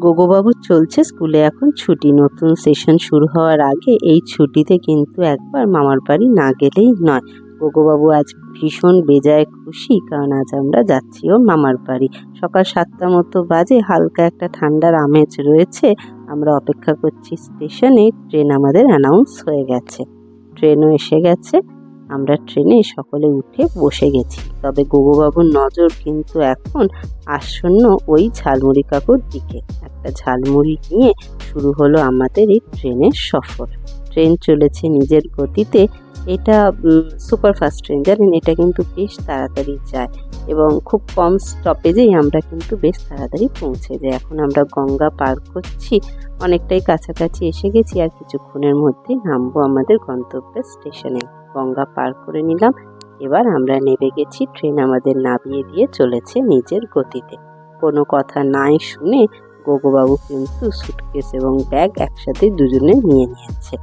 গোগোবাবুর চলছে স্কুলে, এখন ছুটি। নতুন সেশন শুরু হওয়ার আগে এই ছুটিতে কিন্তু একবার মামার বাড়ি না গেলেই নয়। গোগোবাবু আজ ভীষণ বেজায় খুশি, কারণ আজ আমরা যাচ্ছি ওর মামার বাড়ি। সকাল সাতটা মতো বাজে, হালকা একটা ঠান্ডার আমেজ রয়েছে। আমরা অপেক্ষা করছি স্টেশনে ট্রেন আমাদের অ্যানাউন্স হয়ে গেছে। ট্রেনও এসে গেছে। আমরা ট্রেনে সকলে উঠে বসে গেছি। তবে গোগোবাবুর নজর কিন্তু এখন আসন্ন ওই ঝালমুড়ি কাকুর দিকে। একটা ঝালমুড়ি নিয়ে শুরু হলো আমাদের এই ট্রেনের সফর। ট্রেন চলেছে নিজের গতিতে। এটা সুপারফাস্ট ট্রেন, জানেন? এটা কিন্তু বেশ তাড়াতাড়ি যায় এবং খুব কম স্টপেজেই আমরা কিন্তু বেশ তাড়াতাড়ি পৌঁছে যাই। এখন আমরা গঙ্গা পার করছি। অনেকটাই কাছাকাছি এসে গেছি আর কিছুক্ষণের মধ্যেই নামবো আমাদের গন্তব্যের স্টেশনে। গঙ্গা পার করে নিলাম। এবার আমরা নেমে গেছি, ট্রেন আমাদের নামিয়ে দিয়ে চলেছে নিজের গতিতে। কোনো কথা নাই শুনে গোগোবাবু কিন্তু সুটকেস এবং ব্যাগ একসাথে দুজনে নিয়ে নিয়েছে।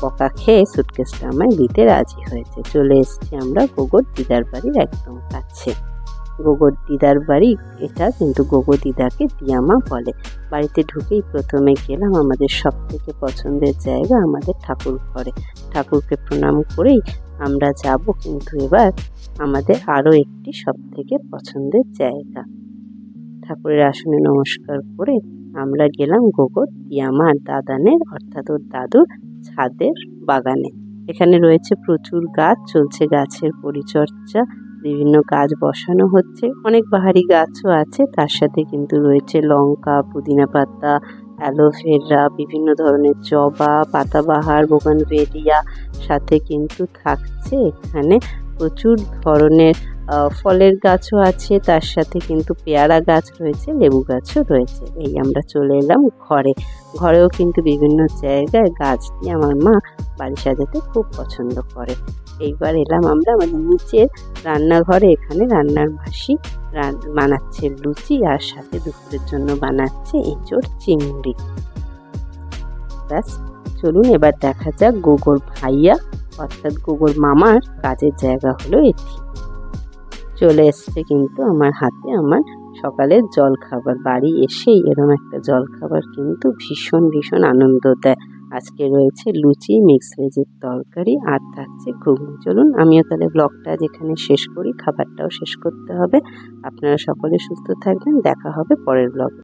বকা খেয়ে সুটকেসটা আমায় দিতে রাজি হয়েছে। চলে এসছি আমরা গোগোর দিদার বাড়ির একদম কাছে। গোগোর দিদার বাড়ি, এটা কিন্তু গোগো দিদাকে দিয়ামা বলে। বাড়িতে ঢুকেই প্রথমে গেলাম আমাদের সব থেকে পছন্দের জায়গা আমাদের ঠাকুর ঘরে। ঠাকুরকে প্রণাম করেই আমরা যাব কিন্তু এবার আমাদের আরও একটি সব থেকে পছন্দের জায়গা। ঠাকুরের আসনে নমস্কার করে আমরা গেলাম গোগর দিয়ামার দাদানের অর্থাৎ ওর দাদুর ছাদের বাগানে। এখানে রয়েছে প্রচুর গাছ, চলছে গাছের পরিচর্যা। বিভিন্ন গাছ বসানো হচ্ছে। অনেক বাহারি গাছও আছে। তার সাথে কিন্তু রয়েছে লঙ্কা, পুদিনা পাতা, অ্যালোভেরা, বিভিন্ন ধরনের জবা, পাতাবাহার, বোগানভেলিয়া। সাথে কিন্তু থাকছে এখানে প্রচুর ধরনের ফলের গাছও আছে, তার সাথে কিন্তু পেয়ারা গাছ রয়েছে, লেবু গাছও রয়েছে। এই আমরা চলে এলাম ঘরে। ঘরেও কিন্তু বিভিন্ন জায়গায় গাছ দিয়ে আমার মা বাড়ি সাজাতে খুব পছন্দ করে। এইবার এলাম আমরা আমাদের নিচের রান্নাঘরে, এখানে রান্নার মাসি বানাচ্ছে লুচি আর সাথে দুপুরের জন্য বানাচ্ছে এঁচোড় চিংড়ি। ব্যাস, চলুন এবার দেখা যাক গোগোর ভাইয়া, অর্থাৎ গোগোর মামার কাজের জায়গা হলো এটি। চলে এসছে কিন্তু আমার হাতে আমার সকালের জল খাবার বাড়ি এসেই এরম একটা জল খাবার কিন্তু ভীষণ ভীষণ আনন্দ দেয়। আজকে রয়েছে লুচি মিক্স ভেজের তরকারি আর থাকছে ঘুগনি। চলুন আমিও তাহলে ব্লগটা যেখানে শেষ করি, খাবারটাও শেষ করতে হবে। আপনারা সকলে সুস্থ থাকবেন। দেখা হবে পরের ব্লগে